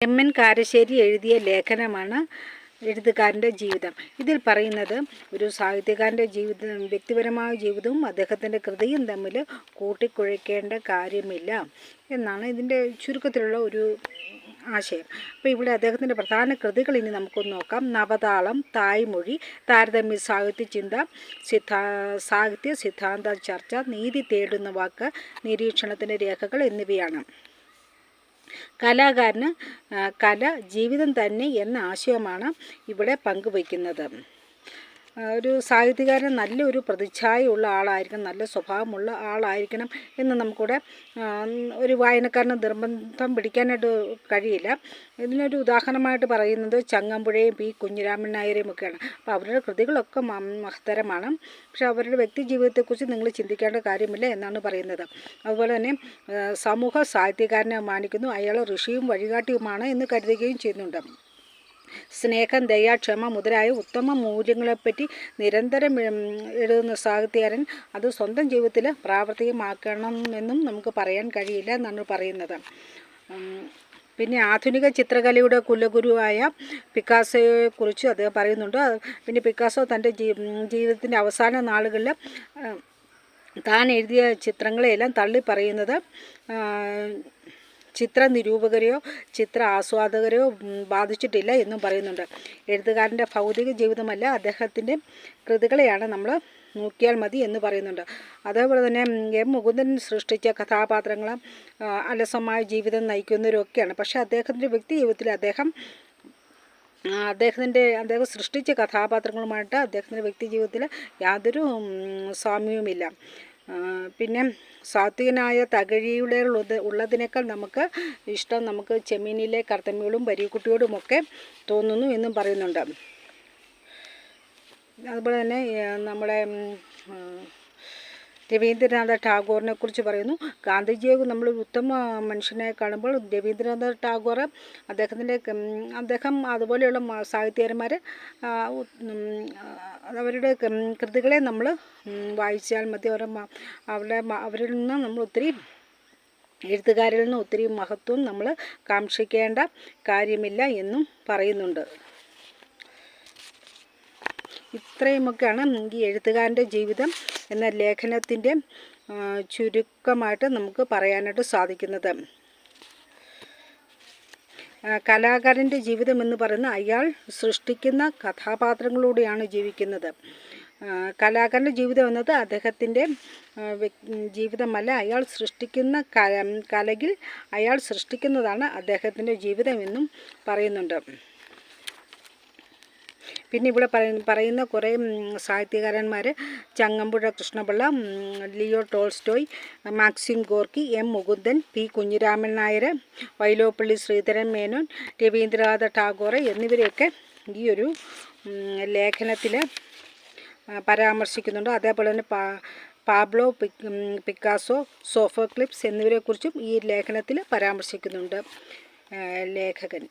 M N Karassery എഴുതിയ ലേഖനമാണ് എഴുത്തുകാരന്റെ ജീവിതം. ഇതിൽ പറയുന്നത് ഒരു സാഹിത്യകാരന്റെ ജീവിതം വ്യക്തിപരമായ ജീവിതവും അദ്ദേഹത്തിന്റെ കൃതിയും തമ്മിൽ കൂട്ടിക്കുഴയ്ക്കേണ്ട കാര്യമില്ല എന്നാണ് ഇതിന്റെ ചുരുക്കത്തിലുള്ള ഒരു ആശയം. അപ്പോൾ ഇവിടെ അദ്ദേഹത്തിന്റെ പ്രധാന കൃതികൾ ഇനി നമുക്കൊന്ന് നോക്കാം. നവതാളം തായ്മൊഴി താരതമ്യ സാഹിത്യ ചിന്ത സിദ്ധാ സാഹിത്യ സിദ്ധാന്ത ചർച്ച നീതി തേടുന്ന വാക്ക് നിരീക്ഷണത്തിന്റെ രേഖകൾ എന്നിവയാണ്. കലാകാരന് കല ജീവിതം തന്നെ എന്ന ആശയമാണ് ഇവിടെ പങ്കുവയ്ക്കുന്നത്. ഒരു സാഹിത്യകാരൻ നല്ലൊരു പ്രതിച്ഛായയുള്ള ആളായിരിക്കണം നല്ല സ്വഭാവമുള്ള ആളായിരിക്കണം എന്ന് നമുക്കിവിടെ ഒരു വായനക്കാരന് നിർബന്ധം പിടിക്കാനായിട്ട് കഴിയില്ല. ഇതിനൊരു ഉദാഹരണമായിട്ട് പറയുന്നത് ചങ്ങമ്പുഴയും പി. കുഞ്ഞിരാമൻ നായരെയും ഒക്കെയാണ്. അപ്പോൾ അവരുടെ കൃതികളൊക്കെ മഹത്തരമാണ്. പക്ഷെ അവരുടെ വ്യക്തി ജീവിതത്തെക്കുറിച്ച് നിങ്ങൾ ചിന്തിക്കേണ്ട കാര്യമില്ല എന്നാണ് പറയുന്നത്. അതുപോലെ തന്നെ സമൂഹ സാഹിത്യകാരനെ മാനിക്കുന്നു. അയാൾ ഋഷിയും വഴികാട്ടിയുമാണ് എന്ന് കരുതുകയും ചെയ്യുന്നുണ്ട്. സ്നേഹം ദയ ക്ഷമ മുതലായ ഉത്തമ മൂല്യങ്ങളെപ്പറ്റി നിരന്തരം എഴുതുന്ന സാഹിത്യകാരൻ അത് സ്വന്തം ജീവിതത്തിൽ പ്രാവർത്തികമാക്കണമെന്നും നമുക്ക് പറയാൻ കഴിയില്ല എന്നാണ് പറയുന്നത്. പിന്നെ ആധുനിക ചിത്രകലയുടെ കുലഗുരുവായ പിക്കാസോയെക്കുറിച്ച് അദ്ദേഹം പറയുന്നുണ്ട്. പിന്നെ പിക്കാസോ തന്റെ ജീവിതത്തിന്റെ അവസാന നാളുകളിൽ താൻ എഴുതിയ ചിത്രങ്ങളെയെല്ലാം തള്ളി പറയുന്നത് ചിത്ര നിരൂപകരെയോ ചിത്ര ആസ്വാദകരെയോ ബാധിച്ചിട്ടില്ല എന്നും പറയുന്നുണ്ട്. എഴുത്തുകാരന്റെ ഭൗതിക ജീവിതമല്ല അദ്ദേഹത്തിന്റെ കൃതികളെയാണ് നമ്മൾ നോക്കിയാൽ മതി എന്ന് പറയുന്നുണ്ട്. അതേപോലെ തന്നെ എം മുകുന്ദൻ സൃഷ്ടിച്ച കഥാപാത്രങ്ങൾ അലസമായ ജീവിതം നയിക്കുന്നവരൊക്കെയാണ്. പക്ഷേ അദ്ദേഹത്തിന്റെ വ്യക്തി ജീവിതത്തിൽ അദ്ദേഹം അദ്ദേഹത്തിന്റെ അദ്ദേഹം സൃഷ്ടിച്ച കഥാപാത്രങ്ങളുമായിട്ട് അദ്ദേഹത്തിന്റെ വ്യക്തി ജീവിതത്തിൽ യാതൊരു സ്വാമ്യവുമില്ല പിന്നെ സാത്വികനായ തകഴിയുടെ ഉള്ളത് ഉള്ളതിനേക്കാൾ നമുക്ക് ഇഷ്ടം നമുക്ക് ചെമ്മീനിലെ കർത്തമ്മിയോടും വരിക്കുട്ടിയോടുമൊക്കെ തോന്നുന്നു എന്നും പറയുന്നുണ്ട്. അതുപോലെ തന്നെ നമ്മുടെ രവീന്ദ്രനാഥ ടാഗോറിനെ കുറിച്ച് പറയുന്നു. ഗാന്ധിജിയെ നമ്മൾ ഉത്തമ മനുഷ്യനെ കാണുമ്പോൾ രവീന്ദ്രനാഥ ടാഗോർ അദ്ദേഹത്തിന്റെ അദ്ദേഹം അതുപോലെയുള്ള സാഹിത്യകാരന്മാർ അവരുടെ കൃതികളെ നമ്മൾ വായിച്ചാൽ മതി. അവരെ അവരുടെ അവരിൽ നിന്ന് നമ്മൾ ഒത്തിരി എഴുത്തുകാരിൽ നിന്ന് ഒത്തിരി മഹത്വം നമ്മൾ കാക്ഷിക്കേണ്ട കാര്യമില്ല എന്നും പറയുന്നുണ്ട്. ഇത്രയുമൊക്കെയാണ് ഈ എഴുത്തുകാരന്റെ ജീവിതം. എന്ന ലേഖനത്തിന്റെ ചുരുക്കമായിട്ട് നമുക്ക് പറയാനായിട്ട് സാധിക്കുന്നത്. കലാകാരന്റെ ജീവിതം എന്ന് പറയുന്ന അയാൾ സൃഷ്ടിക്കുന്ന കഥാപാത്രങ്ങളിലൂടെയാണ് ജീവിക്കുന്നത്. കലാകാരന്റെ ജീവിതം എന്നത് അദ്ദേഹത്തിന്റെ ജീവിതമല്ല അയാൾ സൃഷ്ടിക്കുന്ന കല കലയിൽ അയാൾ സൃഷ്ടിക്കുന്നതാണ് അദ്ദേഹത്തിന്റെ ജീവിതം എന്നും പറയുന്നുണ്ട്. പിന്നെ ഇവിടെ പറയുന്ന പറയുന്ന കുറേ സാഹിത്യകാരന്മാർ Changampuzha Krishna Pillai Leo Tolstoy Maxim Gorky M Mukundan P Kunhiraman Nair Vyloppilli Sreedharan Menon Rabindranath Tagore എന്നിവരെയൊക്കെ ഈ ഒരു ലേഖനത്തിൽ പരാമർശിക്കുന്നുണ്ട്. അതേപോലെ തന്നെ പാബ്ലോ പിക്കാസോ സോഫോക്ലിപ്സ് എന്നിവരെക്കുറിച്ചും ഈ ലേഖനത്തിൽ പരാമർശിക്കുന്നുണ്ട് ലേഖകൻ.